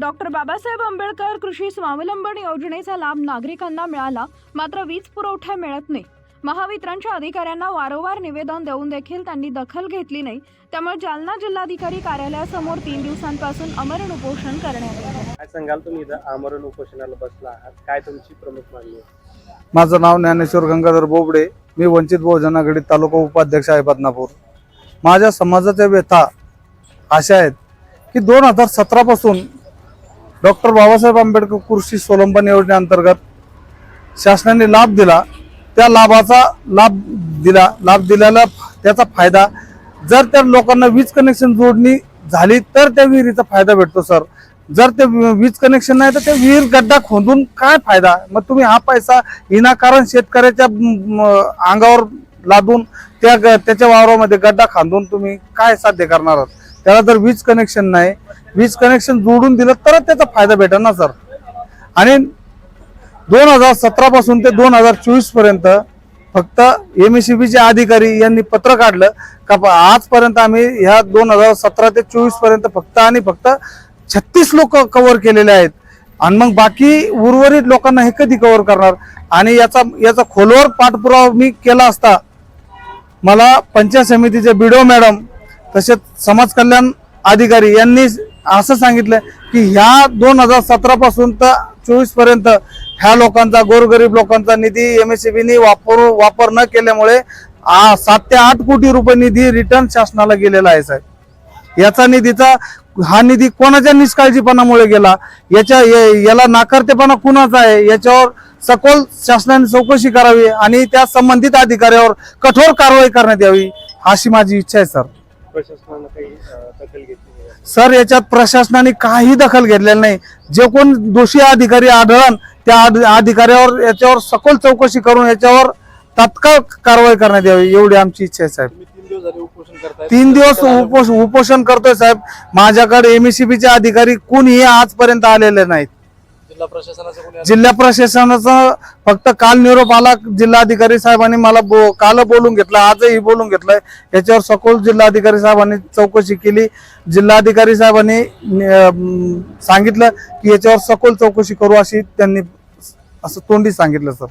Doctor Babasaheb Ambedkar कृषी स्वावलंबन योजनेचा लाभ नागरिकांना मिळाला मात्र वीज पुरवठा मिळत नाही. महावितरणच्या अधिकाऱ्यांना वारंवार निवेदन देऊन देखील त्यांनी दखल घेतली नाही. त्यामुळे जालना जिल्हाधिकारी कार्यालयासमोर तीन दिवसांपासून अमरण उपोषण करण्यात आलं काय सांगाल तुम्ही इथं? आमरण उपोषणाला बसला आहात. काय तुमची प्रमुख मागणी आहे? माझं नाव ज्ञानेश्वर गंगाधर बोबडे. मी वंचित बहुजन आघाडी तालुका उपाध्यक्ष आहे बदनापूर. माझ्या समाजाच्या व्यथा अशा आहेत की दोन हजार सतरापासून डॉक्टर बाबासाहेब आंबेडकर कृषी स्वलंबन योजनेअंतर्गत शासनाने लाभ दिला. त्या लाभाचा लाभ दिला. लाभ दिल्याला त्याचा फायदा जर त्या लोकांना वीज कनेक्शन जोडणी झाली तर त्या विहिरीचा फायदा भेटतो सर. जर ते वीज कनेक्शन नाही तर ते विहीर गड्डा खोदून काय फायदा? मग तुम्ही हा पैसा विनाकारण शेतकऱ्याच्या अंगावर लादून त्या ग- त्याच्या वावरामध्ये गड्डा खांदून तुम्ही काय साध्य करणार आहात? त्याला जर वीज कनेक्शन नाही वीज कनेक्शन जोडून दिलं तरच त्याचा फायदा भेटेल ना सर आणि दोन हजार सतरापासून ते दोन हजार चोवीसपर्यंत फक्त एम ए सी बीचे अधिकारी यांनी पत्र काढलं का आजपर्यंत आम्ही ह्या दोन हजार सतरा ते चोवीसपर्यंत फक्त आणि फक्त छत्तीस लोक कव्हर केलेले आहेत. आणि मग बाकी उर्वरित लोकांना हे कधी कव्हर करणार? आणि याचा याचा खोलवर पाठपुरावा मी केला असता मला पंचायत समितीचे बिडो मॅडम तसेच समाज कल्याण अधिकारी यांनी असं सांगितलं की ह्या दोन हजार सतरा पासून तर चोवीसपर्यंत ह्या लोकांचा गोरगरीब लोकांचा निधी एम एस वापर वापर न केल्यामुळे आ, सात ते आठ कोटी रुपये निधी रिटर्न शासनाला गेलेला आहे साहेब. याचा निधीचा हा निधी कोणाच्या निष्काळजीपणामुळे गेला? याच्या या- याला नाकारतेपणा कुणाचा आहे? याच्यावर सखोल शासनाने चौकशी करावी आणि त्या संबंधित अधिकाऱ्यावर कठोर कारवाई करण्यात यावी अशी माझी इच्छा आहे सर. प्रशासनानं काही अं, दखल घेतली नाही. सर याच्यात प्रशासनाने काही दखल घेतलेली नाही. जे कोण दोषी अधिकारी आढळन त्या अध- अधिकाऱ्यावर याच्यावर सखोल चौकशी करून याच्यावर तात्काळ कारवाई करण्यात यावी एवढी आमची इच्छा आहे साहेब. तीन दिवस उपोषण उपोषण करतोय साहेब. माझ्याकडे एमएससीबीचे अधिकारी कोणीही आजपर्यंत आलेले नाहीत. जिल्हा प्रशासनाचं कोणी जिल्हा प्रशासनाचा फक्त काल निरोप आला जिल्हाधिकारी साहेबांनी मला बो, काल बोलून घेतलं आजही बोलून घेतलंय. याच्यावर सखोल जिल्हाधिकारी साहेबांनी चौकशी केली. जिल्हाधिकारी साहेबांनी अं, सांगितलं की याच्यावर सखोल चौकशी करू अशी त्यांनी असं तोंडी सांगितलं सर.